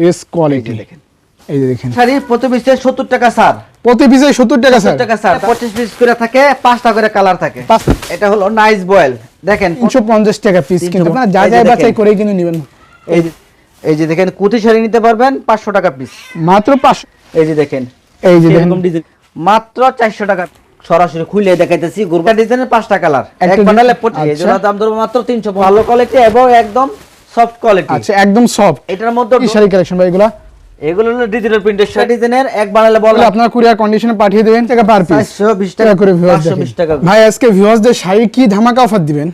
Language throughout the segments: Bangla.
বেস কোয়ালিটি দেখেন। এই যে দেখেন। শাড়ি প্রতি পিসে সত্তর টাকা স্যার প্রতি পিসে সত্তর টাকা স্যার টাকা স্যার পঁচিশ পিস করে থাকে পাঁচটা করে কালার থাকে। এটা হলো নাইস বয়েল দেখেন তিনশো পঞ্চাশ টাকা পিস কিন্তু আপনারা যা যা বাছাই করেই কিন্তু নেবেন। এই এই যে দেখেন কুতি শাড়ি নিতে পারবেন পাঁচশো টাকা পিস মাত্র পাঁচশো। এই যে দেখেন। এই যে দেখেন। মাত্র চারশো টাকা। সরাসরি খুলে দেখাইতেছি গুরগা ডিজাইনের পাঁচটা কালার এক এই আচ্ছা। দাম ধরবো মাত্র তিনশো ভালো কোয়ালিটি এবং একদম সফট কোয়ালিটি আচ্ছা একদম সফট এটার মধ্যে কি শাড়ি কালেকশন ভাই এগুলা? এগুলো হলো ডিজিটাল প্রিন্টের শার্ট ডিজাইনের এক বানালে বল আপনারা কুরিয়ার কন্ডিশনে পাঠিয়ে দেবেন টাকা পার পিস চারশো বিশ টাকা টাকা করে ভিউয়ার্স পাঁচশো বিশ টাকা ভাই আজকে ভিউয়ার্সদের শাড়ি কি ধামাকা অফার দিবেন?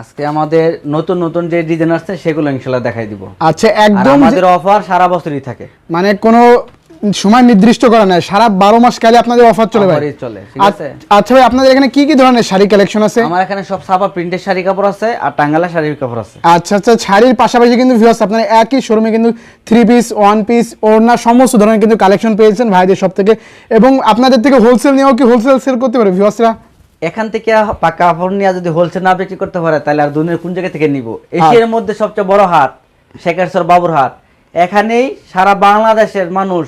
আজকে আমাদের নতুন নতুন যে ডিজাইন আসছে সেগুলো ইনশাআল্লাহ দেখাই দিব। আচ্ছা একদম আমাদের অফার সারা বছরই থাকে। মানে কোনো সময় নির্দিষ্ট করা নাই সারা বারো মাস কালে আপনাদের অফার চলে ভাই। চলে আচ্ছা- ভাই আপনাদের এখানে কি কি ধরনের শাড়ি কালেকশন আছে? আমার এখানে সব সাপা প্রিন্টের শাড়ি কাপড় আছে আর টাঙ্গালা শাড়ির কাপড় আছে। আচ্ছা আচ্ছা শাড়ির পাশাপাশি কিন্তু ভিউয়ার্স আপনারা একই শোরুমে কিন্তু থ্রি পিস ওয়ান পিস ওড়না সমস্ত ধরনের কিন্তু কালেকশন পেয়েছেন ভাইদের সব থেকে। এবং আপনাদের থেকে হোলসেল নিয়েও কি হোলসেল সেল করতে পারে ভিউয়ার্সরা এখান থেকে পাকা কাপড় নিয়ে যদি হোলসেল না বিক্রি করতে পারে তাহলে আর দুনিয়ার কোন জায়গা থেকে নিব? এশিয়ার মধ্যে সবচেয়ে বড় হাট শেখারসর বাবুর হাট। এখানেই সারা বাংলাদেশের মানুষ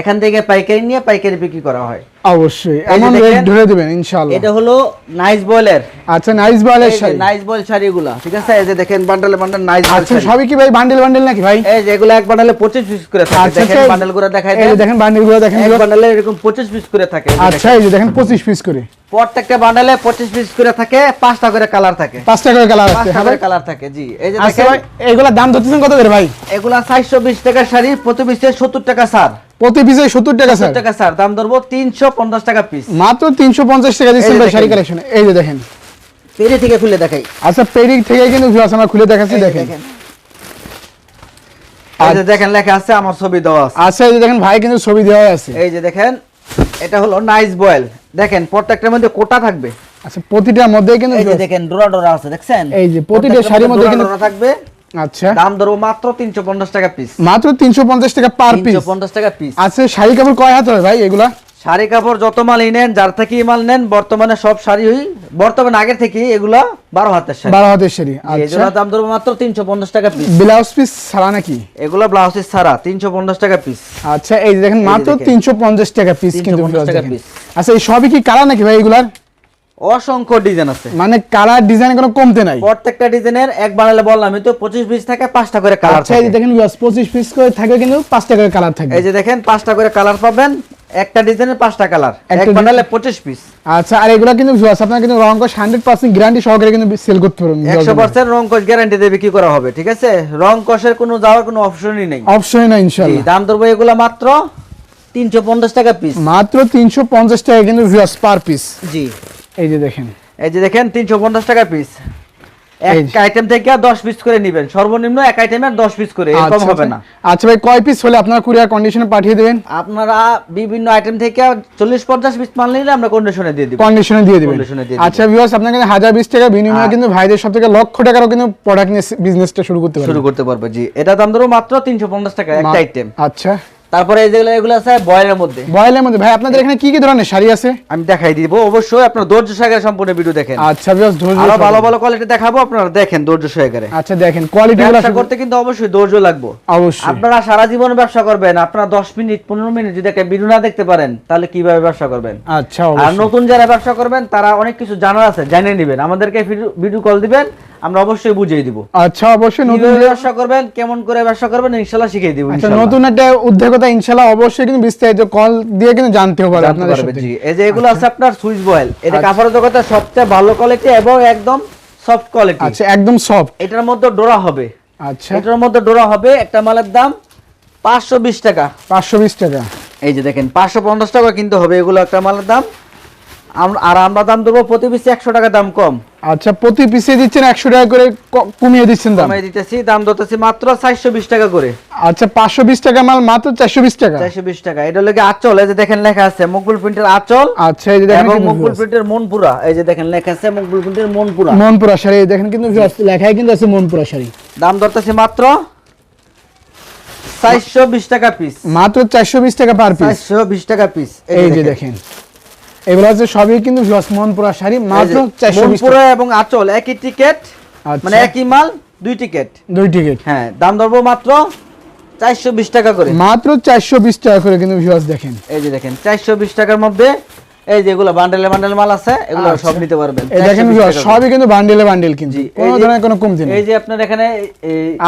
এখান থেকে পাইকারি নিয়ে পাইকারি বিক্রি করা হয়। অবশ্যই এমন রেট ধরে দিবেন ইনশাআল্লাহ। এটা হলো নাইস বয়েলের আচ্ছা নাইস বয়েলের শাড়ি। নাইস বয়েল শাড়িগুলা ঠিক আছে? এই যে দেখেন বান্ডালে বান্ডাল নাইস বয়েল আচ্ছা সবই কি ভাই বান্ডেল বান্ডেল নাকি ভাই? এই যে এগুলো এক বান্ডালে 25 পিস করে থাকে। আচ্ছা দেখেন আচ্ছা দেখাই এই দেখেন বান্ডেলগুলো দেখেন এক। এরকম 25 পিস করে থাকে। আচ্ছা এই যে দেখেন পঁচিশ পিস করে। প্রত্যেকটা বান্ডালে 25 পিস করে থাকে পাঁচটা করে কালার থাকে। পাঁচটা করে কালার আছে পাঁচটা হ্যাঁ করে কালার থাকে জি। এই যে আচ্ছা দেখেন। ভাই এগুলা দাম ধরতেছেন কত করে ভাই? এগুলা 420 টাকা শাড়ি প্রতি পিসে 70 টাকা ছাড়। প্রতি পিসে সত্তর টাকা স্যার 70 টাকা ছাড় দাম ধরবো 350 টাকা পিস মাত্র তিনশো পঞ্চাশ টাকা দিচ্ছেন ভাই শাড়ি কালেকশন এই যে দেখেন। পেরে থেকে খুলে দেখাই। আচ্ছা থেকে কিন্তু ভিউয়ার্স আমরা খুলে দেখাচ্ছি দেখেন। এই যে দেখেন লেখা আছে আমার ছবি দেওয়া আছে। আচ্ছা এই যে দেখেন ভাই কিন্তু ছবি দেওয়া আছে। এই যে দেখেন এটা হলো নাইস বয়েল দেখেন প্রত্যেকটার মধ্যে কোটা থাকবে। আচ্ছা প্রতিটার মধ্যে কিন্তু এই যে দেখেন ডোরা ডোরা আছে দেখছেন? এই যে প্রতিটা শাড়ির মধ্যে কিন্তু- থাকবে। আচ্ছা। দাম ধরবো মাত্র 350 টাকা পিস মাত্র তিনশো পঞ্চাশ টাকা পার পিস 350 টাকা পিস আচ্ছা শাড়ি কাপড় কয় হাত হয় ভাই এগুলা? শাড়ি কাপড় যত মাল নেন যার থেকেই মাল নেন বর্তমানে সব শাড়ি বর্তমানে আগের থেকে এগুলা বারো হাতের শাড়ি। বারো হাতের শাড়ি এগুলো এগুলোর দাম ধরবো মাত্র তিনশো পঞ্চাশ টাকা পিস ব্লাউজ পিস ছাড়া নাকি? এগুলো ব্লাউজ পিস ছাড়া তিনশো পঞ্চাশ টাকা পিস আচ্ছা এই দেখেন মাত্র তিনশো পঞ্চাশ টাকা পিস কিন্তু 350 viewers টাকা দেখেন। আচ্ছা এই সবই কি কালার নাকি ভাই এগুলার? অসংখ্য ডিজাইন আছে। মানে কালার ডিজাইন কোনো কমতে নাই। প্রত্যেকটা ডিজাইনের এক বানালে বললাম আমি তো পঁচিশ পিস থাকে করে কালার আচ্ছা এই দেখেন viewers, পঁচিশ পিস করে থাকবে কিন্তু করে কালার থাকবে। এই যে দেখেন করে কালার পাবেন একটা ডিজাইনের কালার এক বানালে পঁচিশ পিস আচ্ছা আর এগুলো কিন্তু আপনারা কিন্তু রং হান্ড্রেড পার্সেন্ট গ্যারান্টি সহকারে কিন্তু সেল করতে পারবেন একশো পার্সেন্ট রং কস গ্যারান্টি দিয়ে বিক্রি করা হবে ঠিক আছে? রং কোনো যাওয়ার কোনো অপশনই নেই। অপশনই না জি, ইনশাল্লাহ দাম ধরবো এগুলো মাত্র তিনশো পঞ্চাশ টাকা পিস মাত্র তিনশো পঞ্চাশ টাকা কিন্তু ভিউয়ার্স পার পিস জি। এই যে দেখেন। এই যে দেখেন তিনশো পঞ্চাশ টাকা পিস এক আইটেম থেকে দশ পিস করে নিবেন। সর্বনিম্ন এক আইটেমের দশ পিস করে এরকম আচ্ছা, হবে না। আচ্ছা। আচ্ছা ভাই কয় পিস হলে আপনারা কুরিয়ার কন্ডিশনে পাঠিয়ে দেবেন? আপনারা বিভিন্ন আইটেম থেকে চল্লিশ পঞ্চাশ পিস মাল নিলে আমরা কন্ডিশনে দিয়ে দিব। কন্ডিশনে দিয়ে দিবেন। আচ্ছা ভিউয়ার্স আপনার হাজার বিশ টাকা বিনিময়ে কিন্তু ভাইদের সব থেকে লক্ষ টাকারও কিন্তু প্রোডাক্ট নিয়ে বিজনেসটা শুরু করতে শুরু করতে পারবে জি। এটা দাম ধরো মাত্র তিনশো পঞ্চাশ টাকা একটা আইটেম আচ্ছা। তারপরে এই যেগুলো এগুলো আছে বয়েলের মধ্যে। বয়েলের মধ্যে। ভাই আপনাদের এখানে কি কি ধরনের শাড়ি আছে? আমি দেখাই দিব। অবশ্যই আপনার ধৈর্য সহকারে সম্পূর্ণ ভিডিও দেখেন। আচ্ছা ভিউয়ার্স ধৈর্য আরও ভালো ভালো কোয়ালিটি দেখাবো আপনারা দেখেন ধৈর্য সহকারে। আচ্ছা দেখেন কোয়ালিটি ব্যবসা করতে কিন্তু অবশ্যই ধৈর্য লাগবে। অবশ্যই। আপনারা সারা জীবন ব্যবসা করবেন আপনারা দশ মিনিট পনেরো মিনিট যদি একটা ভিডিও না দেখতে পারেন তাহলে কীভাবে ব্যবসা করবেন? আচ্ছা আর নতুন যারা ব্যবসা করবেন তারা অনেক কিছু জানার আছে জানিয়ে নেবেন। আমাদেরকে ভিডিও কল দিবেন আমরা অবশ্যই বুঝিয়ে দিব। আচ্ছা অবশ্যই নতুন ব্যবসা করবেন কেমন করে ব্যবসা করবেন ইনশাল্লাহ শিখিয়ে দিব আচ্ছা নতুন একটা উদ্যোগতা ইনশাল্লাহ অবশ্যই কিন্তু বিস্তারিত কল দিয়ে কিন্তু জানতে হবে আপনাদের জি। এই যে এগুলো আছে আপনার সুইচ বয়েল এটা আচ্ছা। কাপড়ের জগতে সবচেয়ে ভালো কোয়ালিটি এবং একদম সফট কোয়ালিটি আচ্ছা একদম সফট এটার মধ্যে ডোরা হবে। আচ্ছা। এটার মধ্যে ডোরা হবে একটা মালের দাম পাঁচশো বিশ টাকা। পাঁচশো বিশ টাকা। এই যে দেখেন পাঁচশো পঞ্চাশ টাকা কিন্তু হবে এগুলো একটা মালের দাম। আর আমরা দাম দেবো প্রতি পিসে একশো টাকা দাম কম। আচ্ছা প্রতি পিসে দিচ্ছেন একশো টাকা করে কমিয়ে দিচ্ছেন দাম? দিতেছি দাম দিতেছি মাত্র চারশো বিশ টাকা করে। আচ্ছা পাঁচশো বিশ টাকা মাল মাত্র চারশো বিশ টাকা? চারশো বিশ টাকা। এটা লেগে আচল এই যে দেখেন লেখা আছে মকবুল প্রিন্টের আচল আচ্ছা এই যে দেখেন এবং মকবুল প্রিন্টের মনপুরা। এই যে দেখেন লেখা আছে মকবুল প্রিন্টের মনপুরা। মনপুরা শাড়ি এই দেখেন কিন্তু লেখাই কিন্তু আছে মনপুরা শাড়ি। দাম ধরতেছি মাত্র চারশো বিশ টাকা পিস মাত্র চারশো বিশ টাকা পার পিস চারশো বিশ টাকা পিস এই যে দেখেন। এগুলো হচ্ছে সবই কিন্তু জসমনপুরা মনপুরা শাড়ি মাত্র মনপুরা এবং আচল একই টিকেট আচ্ছা। মানে একই মাল দুই টিকেট দুই টিকেট হ্যাঁ দাম ধরবো মাত্র চারশো বিশ টাকা করে। মাত্র চারশো বিশ টাকা করে কিন্তু ভিউয়ার্স দেখেন। এই যে দেখেন চারশো বিশ টাকার মধ্যে এই যে এগুলো বান্ডেলে বান্ডেল মাল আছে এগুলো সব আচ্ছা। নিতে পারবেন এই দেখেন 420 ভিউয়ার্স টাকা করে। সবই কিন্তু বান্ডেলে বান্ডেল কিন্তু কোন ধরনের কোনো কমতি নেই এই যে আপনার এখানে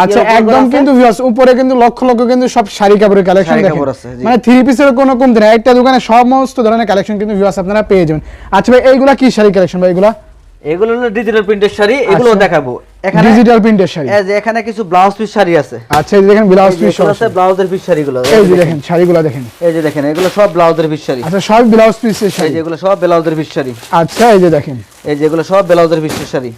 আচ্ছা একদম। কিন্তু ভিউয়ার্স উপরে কিন্তু লক্ষ লক্ষ কিন্তু সব শাড়ি কাপড়ের কালেকশন দেখেন। মানে থ্রি পিসের কোনো কমতি নেই একটা দোকানে সমস্ত ধরনের কালেকশন কিন্তু ভিউয়ার্স আপনারা পেয়ে যাবেন আচ্ছা ভাই এইগুলা কি শাড়ি কালেকশন ভাই এগুলা এগুলো হলো ডিজিটাল প্রিন্টের শাড়ি এগুলো আচ্ছা। দেখাবো এখানে ডিজিটাল প্রিন্টের শাড়ি এই যে এখানে কিছু ব্লাউজ পিস শাড়ি আছে আচ্ছা এই দেখেন ব্লাউজ এই পিস এগুলো আছে ব্লাউজের পিস শাড়িগুলো এই যে দেখেন শাড়িগুলো দেখেন এই যে দেখেন এগুলো সব ব্লাউজের পিস শাড়ি আচ্ছা সব ব্লাউজ পিসের এই শাড়ি যে এগুলো সব ব্লাউজের পিস শাড়ি আচ্ছা এই যে দেখেন এই যে এগুলো সব ব্লাউজের পিস শাড়ি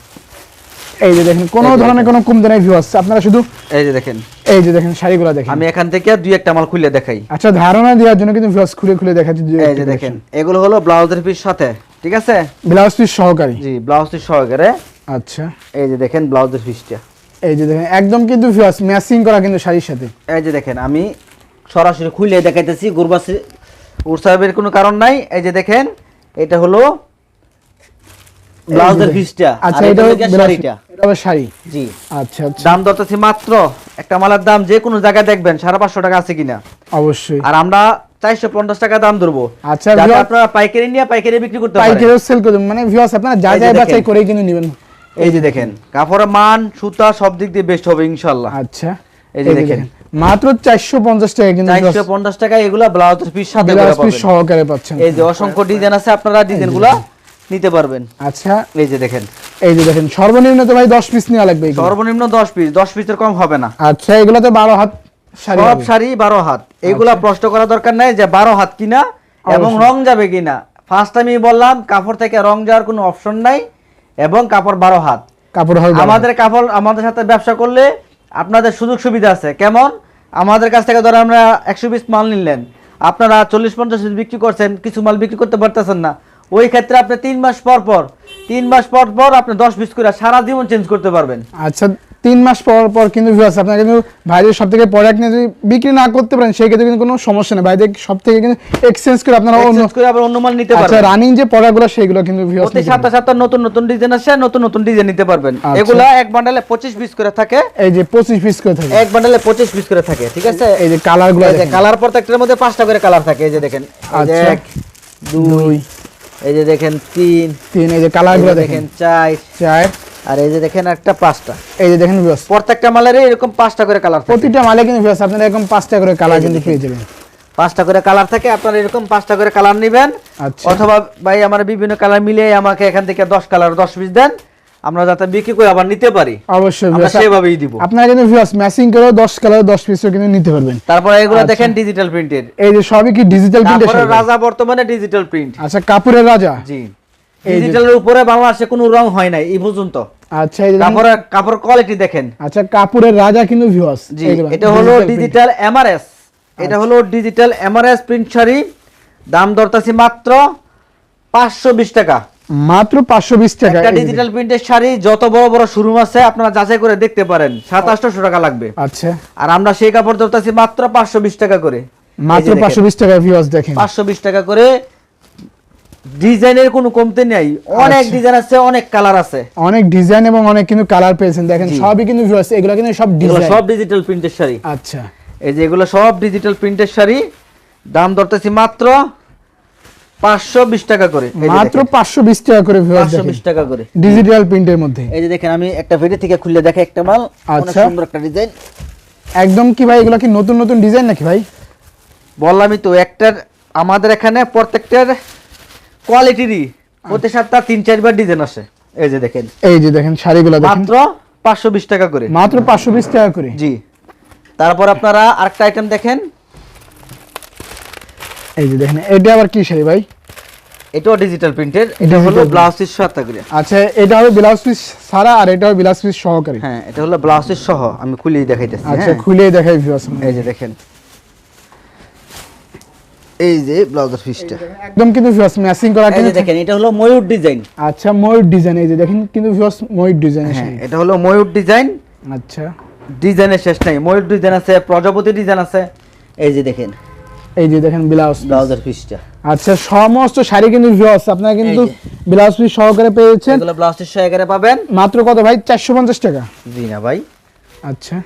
এই যে দেখেন কোনো এই ধরনের কোনো কমতি নাই ভিউয়ার্স আপনারা শুধু এই যে দেখেন এই যে দেখেন শাড়িগুলো দেখেন। আমি এখান থেকে দুই একটা মাল খুলে দেখাই। আচ্ছা ধারণা দেওয়ার জন্য কিন্তু ভিউয়ার্স খুলে খুলে দেখাচ্ছি এই যে দেখেন এগুলো হলো ব্লাউজের পিস সাথে ঠিক আছে? ব্লাউজ পিস সহকারী। জি ব্লাউজ পিস সহকারে। আচ্ছা। এই যে দেখেন ব্লাউজের পিসটা এই যে দেখেন একদম কিন্তু ভিউয়ার্স ম্যাচিং করা কিন্তু শাড়ির সাথে। এই যে দেখেন আমি সরাসরি খুলে দেখাইতেছি গুরবাসি উৎসবের কোনো কারণ নাই। এই যে দেখেন এটা হলো ব্লাউজের পিসটা আচ্ছা আর এটা হলো শাড়িটা। শাড়ি? জি। আচ্ছা আচ্ছা। দাম দরতেছি মাত্র একটা মালের দাম যে কোনো জায়গায় দেখবেন সাড়ে পাঁচশো টাকা আছে কিনা। অবশ্যই। আর আমরা চারশো পঞ্চাশ টাকা দাম ধরবো। আচ্ছা, আপনারা পাইকারি নিয়ে পাইকারি বিক্রি করতে পারেন। পাইকারিও সেল করে দেবেন। মানে ভিউয়ার্স আপনারা যা এই যে। বাছাই কিন্তু নেবেন। এই যে দেখেন কাপড়ের মান সুতা সব দিক দিয়ে বেস্ট হবে ইনশাল্লাহ আচ্ছা। এই যে দেখেন। মাত্র চারশো পঞ্চাশ টাকা কিন্তু চারশো পঞ্চাশ টাকা এগুলা ব্লাউজের পিস সাথে ব্লাউজ পিস সহকারে পাচ্ছেন। এই যে অসংখ্য ডিজাইন আছে আপনারা ডিজাইনগুলা নিতে পারবেন। আচ্ছা। এই যে দেখেন। এই যে দেখেন সর্বনিম্ন তো ভাই দশ পিস নেওয়া লাগবে। সর্বনিম্ন দশ পিস দশ পিসের কম হবে না। আচ্ছা এগুলো তো বারো হাত শাড়ি সব। শাড়ি বারো হাত। এগুলা প্রশ্ন করা দরকার নাই যে বারো হাত কিনা এবং রং যাবে কিনা। ফার্স্ট আমি বললাম কাপড় থেকে রং যাওয়ার কোনো অপশন নাই এবং কাপড় বারো হাত। কাপড় হবে আমাদের কাপড় আমাদের সাথে ব্যবসা করলে আপনাদের সুযোগ সুবিধা আছে। কেমন? আমাদের কাছ থেকে ধরো আমরা একশো পিস মাল নিলেন। আপনারা চল্লিশ পঞ্চাশ বিক্রি করছেন কিছু মাল বিক্রি করতে পারতেছেন না। ওই ক্ষেত্রে আপনি তিন মাস পর পর তিন মাস পর পর আপনি দশ পিস করে সারা জীবন চেঞ্জ করতে পারবেন। আচ্ছা তিন মাস পর পর কিন্তু ভিউয়ার্স আপনারা কিন্তু ভাইদের সব থেকে প্রোডাক্ট নিয়ে যদি বিক্রি না করতে পারেন সেই ক্ষেত্রে কিন্তু কোনো সমস্যা নেই। ভাইদের সব থেকে কিন্তু এক্সচেঞ্জ করে আপনারা অন্য করে আবার অন্য মাল নিতে পারবেন। আচ্ছা রানিং যে প্রোডাক্টগুলো সেগুলো কিন্তু ভিউয়ার্স প্রতি সপ্তাহে সপ্তাহে নতুন নতুন ডিজাইন আসে নতুন নতুন ডিজাইন নিতে পারবেন। আচ্ছা। এগুলা এক বান্ডালে পঁচিশ পিস করে থাকে। এই যে পঁচিশ পিস করে থাকে। এক বান্ডালে পঁচিশ পিস করে থাকে ঠিক আছে? এই যে কালারগুলো এই যে কালার প্রত্যেকটার মধ্যে পাঁচটা করে কালার থাকে এই যে দেখেন। আচ্ছা। এক দুই এই যে দেখেন তিন তিন এই যে কালারগুলো দেখেন চার চার। আর এই যে দেখেন একটা পাঁচটা। এই যে দেখেন ভিউয়ার্স প্রত্যেকটা মালের এরকম পাঁচটা করে কালার প্রতিটা মালে কিন্তু ভিউয়ার্স আপনারা এরকম পাঁচটা করে কালার কিন্তু পেয়ে যাবেন। পাঁচটা করে কালার থাকে আপনারা এরকম পাঁচটা করে কালার নেবেন। আচ্ছা। অথবা ভাই আমার বিভিন্ন কালার মিলিয়ে আমাকে এখান থেকে দশ কালার দশ পিস দেন। আমরা যাতে বিক্রি করে আবার নিতে পারি অবশ্যই আমরা সেভাবেই দিব। আপনারা কিন্তু ভিউয়ার্স ম্যাচিং করে 10 কালার 10 পিসও কিন্তু নিতে পারবেন। তারপরে এগুলো আচ্ছা। দেখেন ডিজিটাল প্রিন্টেড এই যে সবই কি ডিজিটাল প্রিন্টের তারপরে রাজা বর্তমানে ডিজিটাল প্রিন্ট আচ্ছা কাপুরের রাজা? জি। ডিজিটালের উপরে বাংলাদেশে কোনো রং হয় নাই এই পর্যন্ত। আচ্ছা এই তারপরে কাপড় কোয়ালিটি দেখেন। আচ্ছা কাপুরের রাজা কিন্তু ভিউয়ার্স জি এটা হলো ডিজিটাল এমআরএস এটা হলো ডিজিটাল এমআরএস প্রিন্ট শাড়ি। দাম দরতাছি মাত্র পাঁচশো বিশ টাকা। মাত্র 520 টাকা একটা ডিজিটাল প্রিন্টের শাড়ি যত বড় বড় শোরুম আছে আপনারা যাচাই করে দেখতে পারেন। সাত আটশো টাকা লাগবে। আচ্ছা। আর আমরা সেই কাপড় ধরতেছি মাত্র পাঁচশো বিশ টাকা করে। মাত্র 520 টাকা ভিউয়ার্স দেখেন। পাঁচশো বিশ টাকা করে। ডিজাইনের কোনো কমতে নেই। অনেক আচ্ছা। ডিজাইন আছে অনেক কালার আছে। অনেক ডিজাইন এবং অনেক কিন্তু কালার পেয়েছেন। দেখেন সবই কিন্তু ভিউয়ার্স এগুলো কিন্তু সব ডিজাইন সব ডিজিটাল প্রিন্টের শাড়ি। আচ্ছা। এই যে এগুলো সব ডিজিটাল প্রিন্টের শাড়ি। দাম ধরতেছি মাত্র পাঁচশো বিশ টাকা করে। মাত্র 520 টাকা করে টাকা করে। ডিজিটাল প্রিন্টের মধ্যে। এই যে দেখেন আমি একটা ভিডিও থেকে খুলে দেখে একটা মাল। অনেক আচ্ছা। সুন্দর একটা ডিজাইন একদম কি ভাই এগুলো কি নতুন নতুন ডিজাইন নাকি ভাই? বললামই তো একটার আমাদের এখানে প্রত্যেকটার কোয়ালিটিরই প্রতি সপ্তাহ তিন চারবার ডিজাইন আসে। এই যে দেখেন। এই যে দেখেন শাড়িগুলো দেখেন। মাত্র পাঁচশো বিশ টাকা করে। মাত্র 520 টাকা করে। জি। তারপর আপনারা আরেকটা আইটেম দেখেন। এই যে দেখেন এটা আবার কি শাড়ি ভাই? এটাও ডিজিটাল প্রিন্টের এটা হলো print। ব্লাউজের সাথে করে আচ্ছা এটা হবে ব্লাউজ পিস সারা আর এটা হবে ব্লাউজ পিস সহকারী। হ্যাঁ এটা হলো ব্লাউজের সহ আমি খুলেই দেখাইতেছি আচ্ছা হ্যাঁ। খুলে দেখাই ভিউয়ার্স এই যে দেখেন। এই যে ব্লাউজের পিসটা একদম কিন্তু ভিউয়ার্স ম্যাচিং করা কিন্তু দেখেন এটা হলো ময়ূর ডিজাইন আচ্ছা ময়ূর ডিজাইন এই যে দেখেন কিন্তু ভিউয়ার্স ময়ূর ডিজাইন হ্যাঁ এটা হলো ময়ূর ডিজাইন আচ্ছা। ডিজাইনের শেষ নাই ময়ূর ডিজাইন আছে প্রজাপতি ডিজাইন আছে। এই যে দেখেন এই যে দেখেন ব্লাউজ ব্লাউজের পিসটা আচ্ছা সমস্ত শাড়ি কিন্তু ভিউয়ার্স আপনারা কিন্তু ব্লাউজ পিস সহকারে পেয়েছেন। এগুলো ব্লাউজের সহায়কারে পাবেন। মাত্র কত ভাই? চারশো পঞ্চাশ টাকা। জি না ভাই। আচ্ছা।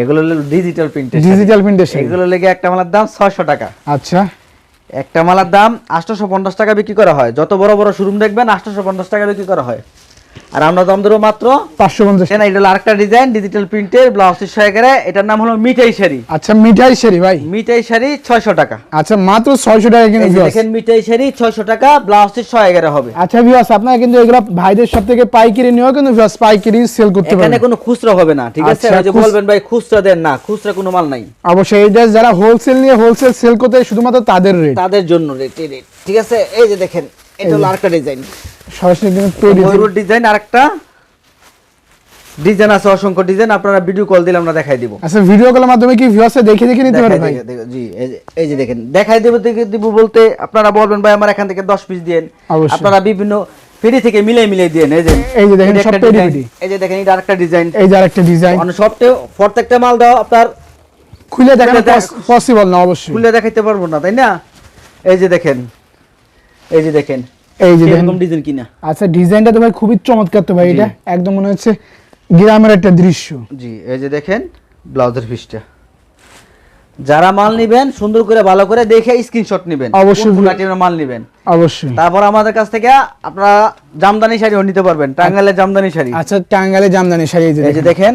এগুলো হলো ডিজিটাল প্রিন্টের ডিজিটাল প্রিন্টের এগুলো লেগে একটা মালার দাম ছয়শো টাকা। আচ্ছা। একটা মালার দাম আটশোশো পঞ্চাশ টাকা বিক্রি করা হয়। যত বড় বড় শোরুম দেখবেন আটশোশো পঞ্চাশ টাকা বিক্রি করা হয়। আর আমরা দাম দেবো মাত্র পাঁচশো পঞ্চাশ না এটা আরেকটা ডিজাইন ডিজিটাল প্রিন্টের ব্লাউজ সহকারে। এটার নাম হলো মিঠাই শাড়ি। আচ্ছা মিঠাই শাড়ি ভাই। মিঠাই শাড়ি ছয়শো টাকা। আচ্ছা মাত্র ছয়শো টাকা কিন্তু এই। দেখেন মিঠাই শাড়ি ছয়শো টাকা ব্লাউজ এগারো হবে। আচ্ছা ভিউয়ার্স আপনারা কিন্তু এগুলো ভাইদের সব থেকে পাইকারি নিয়েও কিন্তু viewers পাইকারি সেল করতে এখানে কোনো খুচরা হবে না ঠিক আছে? আচ্ছা, যে বলবেন ভাই খুচরা দেন না খুচরা কোনো মাল নাই। অবশ্যই এটা যারা হোলসেল নিয়ে হোলসেল সেল করতে শুধুমাত্র তাদের রেট তাদের জন্য রেট রেট ঠিক আছে? এই যে দেখেন এটা হলো আরেকটা ডিজাইন সরাসরি ময়ূর ডিজাইন আরেকটা ডিজাইন আছে অসংখ্য ডিজাইন আপনারা ভিডিও কল দিলে আমরা দেখাই দিব। আচ্ছা ভিডিও কলের মাধ্যমে কি ভিউয়ার্স দেখে দেখে নিতে পারে ভাই? দেখে- দেখে- জি এই যে- দেখেন দেখাই দেব দিব বলতে আপনারা বলবেন ভাই আমার এখান থেকে 10 পিস দেন আপনারা বিভিন্ন পেডি থেকে মিলাই মিলাই দেন এই যে। এই যে দেখেন সব একটা পেডি এই যে দেখেন এটা আরেকটা ডিজাইন এই যে আরেকটা ডিজাইন মানে প্রত্যেকটা মাল দাও আপনার খুলে দেখানো পসিবল না অবশ্যই। খুলে দেখাইতে পারব না তাই না? এই যে দেখেন এই যে দেখেন এই যে এরকম ডিজাইন কিনা। আচ্ছা ডিজাইনটা তো ভাই খুবই চমৎকার তো ভাই এটা। একদম মনে হচ্ছে গ্রামের একটা দৃশ্য। জি এই যে দেখেন ব্লাউজের পিসটা। যারা মাল নিবেন সুন্দর করে ভালো করে দেখে স্ক্রিনশট নেবেন। অবশ্যই। মাল নিবেন। অবশ্যই। তারপর আমাদের কাছ থেকে আপনারা জামদানি শাড়িও নিতে পারবেন টাঙ্গাইলের জামদানি শাড়ি। আচ্ছা টাঙ্গালে জামদানি শাড়ি এই যে দেখেন।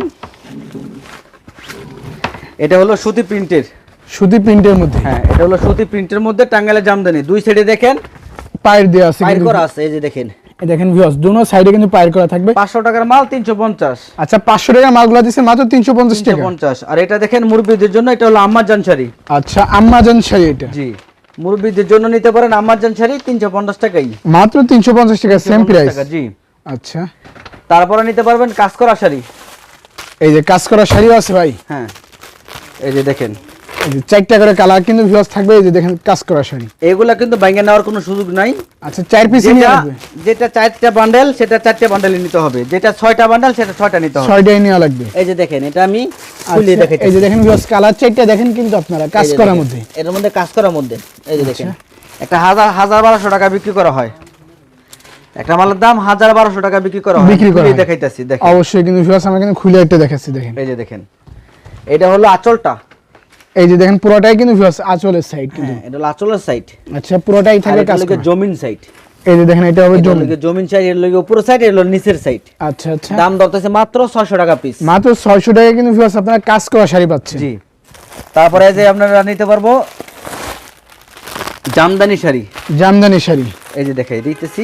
এটা হলো সুতি প্রিন্টের। সুতি প্রিন্টের মধ্যে। হ্যাঁ এটা হলো সুতি প্রিন্টের মধ্যে টাঙ্গাইলের জামদানি। দুই সাইডে দেখেন পায়ের আছে কিন্তু। করা আছে এই যে দেখেন। এই দেখেন ভিউয়ার্স দুনো সাইডে কিন্তু পায়ের করা থাকবে। পাঁচশো টাকার মাল তিনশো পঞ্চাশ। আচ্ছা পাঁচশো টাকার মালগুলো দিচ্ছে মাত্র তিনশো পঞ্চাশ তিনশো টাকা পঞ্চাশ। আর এটা দেখেন মুরব্বীদের জন্য এটা হলো আম্মাজান শাড়ি আচ্ছা আম্মাজান শাড়ি এটা। জি মুরব্বীদের জন্য নিতে পারেন আম্মাজান শাড়ি তিনশো পঞ্চাশ টাকাই। মাত্র তিনশো পঞ্চাশ টাকা সেম প্রাইস জি। আচ্ছা। তারপরে নিতে পারবেন কাজ করা শাড়ি। এই যে কাজ করা শাড়িও আছে ভাই। হ্যাঁ এই যে দেখেন। চারটা করে কালার কিন্তু ভিউয়ার্স থাকবে এই যে দেখেন কাজ করা শাড়ি। এগুলা কিন্তু ভেঙে নেওয়ার কোনো সুযোগ নাই। আচ্ছা চার পিস নিয়ে যেটা যেটা চারটা বান্ডেল সেটা চারটে বান্ডেল নিতে হবে। যেটা ছয়টা বান্ডেল সেটা ছয়টা নিতে হবে। ছয়টাই নেওয়া লাগবে। এই যে দেখেন এটা আমি খুলে আচ্ছা, দেখাই এই যে দেখেন ভিউয়ার্স কালার চারটা দেখেন কিন্তু আপনারা কাজ করার মধ্যে। এর মধ্যে কাজ করার মধ্যে। এই যে দেখেন একটা হাজার হাজার বারোশো টাকা বিক্রি করা হয়। একটা মালের দাম হাজার বারোশো টাকা বিক্রি করা হয়। বিক্রি করা দেখাইতেছি দেখেন। অবশ্যই কিন্তু ভিউয়ার্স আমরা কিন্তু খুলে একটা দেখাচ্ছি দেখেন। এই যে দেখেন এটা হলো আঁচলটা। এই যে দেখেন পুরোটাই কিন্তু ভিউয়ার্স আঁচলের সাইড কিন্তু। হ্যাঁ এটা আঁচলের সাইড আচ্ছা পুরোটাই এটা কাজ করা। জমিন সাইড এই যে দেখেন এটা হবে জমি জমিন। সাইড এর লগে উপর সাইড এর হলো নিচের সাইড আচ্ছা আচ্ছা। দাম দরতেছে মাত্র 600 টাকা পিস মাত্র ছয়শো টাকা কিন্তু ভিউয়ার্স আপনারা কাজ করা শাড়ি পাচ্ছেন। জি। তারপরে এই যে আপনারা নিতে পারব জামদানি শাড়ি। জামদানি শাড়ি। এই যে দেখাই দিতেছি।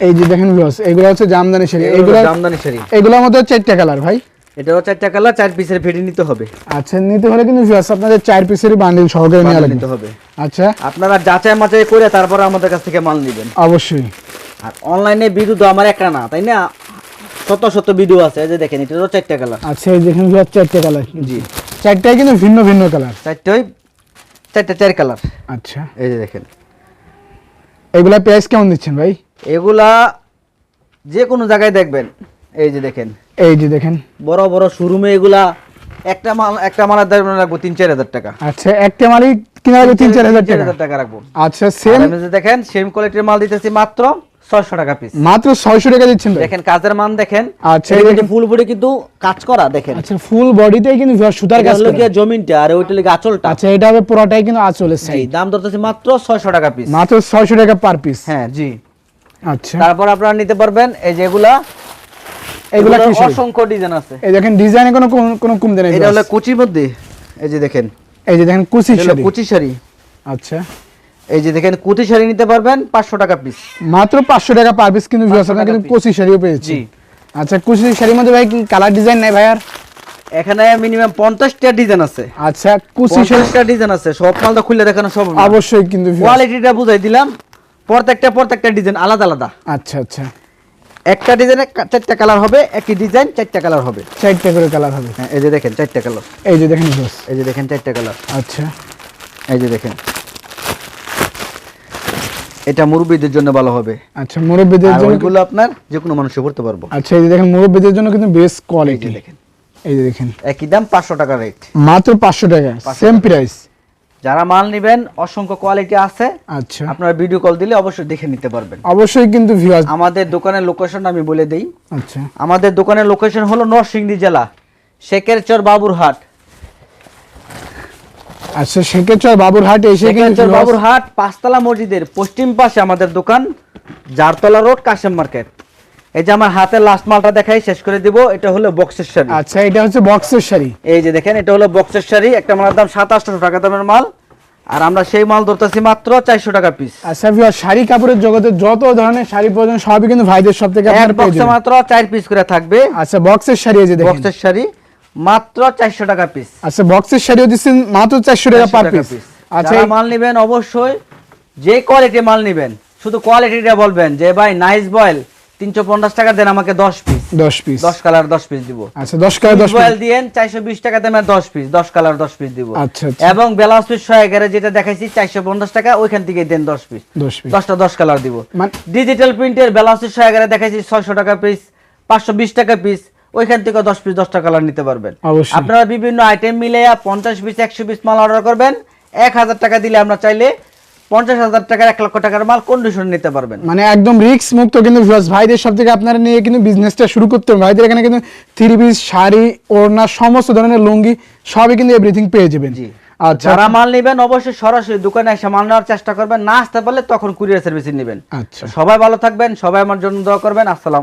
এই যে দেখেন ভিউয়ার্স এগুলো হচ্ছে জামদানি শাড়ি। এগুলো এগুলো জামদানি শাড়ি। এগুলোর মধ্যে চারটা কালার ভাই। এটাও চারটা কালার চার পিসের ফেটে নিতে হবে। আচ্ছা নিতে হলে কিন্তু ভিউয়ার্স আপনাদের চার পিসের বান্ডিল সহকারে লাগবে। নিতে হবে। আচ্ছা। আপনারা যাচাই মাচাই করে তারপরে আমাদের কাছ থেকে মাল নেবেন। অবশ্যই। আর অনলাইনে ভিডিও তো আমার একটা না তাই না? শত শত ভিডিও আছে এই যে দেখেন এটারও চারটা কালার আচ্ছা এই দেখেন ভিউয়ার্স চারটা কালার জি। চারটাই কিন্তু ভিন্ন ভিন্ন কালার চারটে চারটা চার কালার আচ্ছা। এই যে দেখেন। এগুলা প্রাইস কেমন দিচ্ছেন ভাই? এগুলা যে কোনো জায়গায় দেখবেন। এই যে দেখেন। এই যে দেখেন। বড় বড় শোরুমে এগুলা একটা মাল একটা মালের দাম রাখব তিন চার হাজার টাকা। আচ্ছা একটা মালই কিনা লাগবে তিন চার হাজার টাকা। টাকা রাখব। আচ্ছা সেম দেখেন সেম কোয়ালিটির মাল দিতেছি মাত্র ছয়শো টাকা পিস মাত্র ছয়শো টাকা দিচ্ছেন দেখেন কাজের মান দেখেন। আচ্ছা। ফুল বডি কিন্তু কাজ করা দেখেন। আচ্ছা ফুল বডিতেই কিন্তু সুতার কাজ করা। জমিনটা আর ওইটা লেগে আঁচলটা। আচ্ছা এটা হবে পুরোটাই কিন্তু আঁচলের জি সাইড দাম ধরতেছি মাত্র ছয়শো টাকা পিস মাত্র ছয়শো টাকা পার পিস হ্যাঁ জি। আচ্ছা। তারপর আপনারা নিতে পারবেন এই যে এগুলা কি অসংখ্য ডিজাইন আছে। এই দেখেন ডিজাইনে কোনো কোনো কমতে নেই এটা হলো। কুচির মধ্যে এই যে দেখেন। এই যে দেখেন কুচি শাড়ি। কুচি শাড়ি। আচ্ছা। এই যে দেখেন কুচি শাড়ি নিতে পারবেন পাঁচশো টাকা পিস মাত্র পাঁচশো টাকা পার পিস কিন্তু 500 আপনারা কিন্তু কুচি শাড়িও পেয়েছি। আচ্ছা কুচি শাড়ির মধ্যে ভাই কি কালার ডিজাইন নাই ভাই আর? এখানে মিনিমাম পঞ্চাশটা ডিজাইন আছে। আচ্ছা কুচি শাড়ি পঞ্চাশটা ডিজাইন আছে। সব মাল তো খুলে দেখানো সব অবশ্যই কিন্তু। কোয়ালিটিটা বুঝাই দিলাম। প্রত্যেকটা প্রত্যেকটা ডিজাইন আলাদা আলাদা। আচ্ছা আচ্ছা। একটা ডিজাইনে চারটা কালার হবে একই ডিজাইন চারটা কালার হবে। চারটে করে কালার হবে। হ্যাঁ এই যে দেখেন চারটা কালার। এই যে দেখেন। এই যে দেখেন চারটা কালার। আচ্ছা। এই যে দেখেন। এটা মুরব্বীদের জন্য ভালো হবে। আচ্ছা মুরব্বীদের জন্য ওইগুলো আপনার যে কোনো মানুষে পড়তে পারব। আচ্ছা এই যে দেখেন মুরব্বীদের জন্য কিন্তু বেস্ট কোয়ালিটি দেখেন। এই যে দেখেন। একই দাম পাঁচশো টাকা রেট মাত্র পাঁচশো টাকা সেম প্রাইস যারা মাল নেবেন অসংখ্য কোয়ালিটি আছে। আচ্ছা। আপনারা ভিডিও কল দিলে অবশ্যই দেখে নিতে পারবেন। অবশ্যই কিন্তু ভিউয়ার্স আমাদের দোকানের লোকেশন আমি বলে দেই। আচ্ছা। আমাদের দোকানের লোকেশন হলো নরসিংদী জেলা শেখের চর বাবুরহাট। আচ্ছা সেক্ষেত্রে বাবুরহাট এসে শেখের কিন্তু চর বাবুরহাট পাঁচতলা মসজিদের পশ্চিম পাশে আমাদের দোকান জারতলা রোড কাশেম মার্কেট। এই যে আমার হাতে লাস্ট মালটা দেখাই শেষ করে দিব এটা হলো বক্সের শাড়ি। আচ্ছা এটা হচ্ছে বক্সের শাড়ি। এই যে দেখেন এটা হলো বক্সের শাড়ি একটা মালের দাম সাত আটশো টাকা দামের মাল। আর আমরা সেই মাল ধরতেছি মাত্র চারশো টাকা পিস আচ্ছা ভিউয়ার শাড়ি কাপড়ের জগতে যত ধরনের শাড়ি প্রয়োজন সবই কিন্তু ভাইদের সব থেকে আপনারা পেয়ে বক্সে যাবেন মাত্র চার পিস করে থাকবে। আচ্ছা বক্সের শাড়ি এই যে দেখেন। বক্সের শাড়ি মাত্র চারশো টাকা পিস আচ্ছা বক্সের শাড়িও দিচ্ছেন মাত্র চারশো টাকা পার পিস আচ্ছা এই- মাল নেবেন অবশ্যই যে কোয়ালিটি মাল নেবেন শুধু কোয়ালিটিটা বলবেন যে ভাই নাইস বয়েল তিনশো পঞ্চাশ টাকা দেন আমাকে দশ পিস দশ পিস দশ কালার দশ পিস দিব। আচ্ছা দশ কালার দশ দিয়েন চারশো বিশ টাকা দেন দশ পিস দশ কালার দশ পিস দিব। আচ্ছা, আচ্ছা। এবং ব্লাউজ পিস ছয় এগারো যেটা দেখাইছি চারশো পঞ্চাশ টাকা ওইখান থেকে দেন দশ পিস দশ পিস দশটা দশ কালার দিব। মানে- ডিজিটাল প্রিন্টের ব্লাউজ পিস ছয় এগারো দেখাইছি ছয়শো টাকা পিস পাঁচশো বিশ টাকা পিস ওইখান থেকে দশ পিস দশটা কালার নিতে পারবেন। আপনারা বিভিন্ন আইটেম মিলে পঞ্চাশ পিস একশো পিস মাল অর্ডার করবেন। এক হাজার টাকা দিলে আমরা চাইলে পঞ্চাশ হাজার টাকার এক লক্ষ টাকার মাল কন্ডিশন নিতে পারবেন। মানে একদম রিক্স মুক্ত কিন্তু ভাইদের সব থেকে আপনারা নিয়ে কিন্তু বিজনেসটা শুরু করতে ভাইদের এখানে কিন্তু থ্রি পিস শাড়ি ওড়না সমস্ত ধরনের লুঙ্গি সবই কিন্তু এভরিথিং পেয়ে যাবেন। জি। আচ্ছা। যারা মাল নেবেন অবশ্যই সরাসরি দোকানে এসে মাল নেওয়ার চেষ্টা করবেন। না আসতে পারলে তখন কুরিয়ার সার্ভিসে নেবেন। আচ্ছা। সবাই ভালো থাকবেন সবাই আমার জন্য দোয়া করবেন। আসসালাম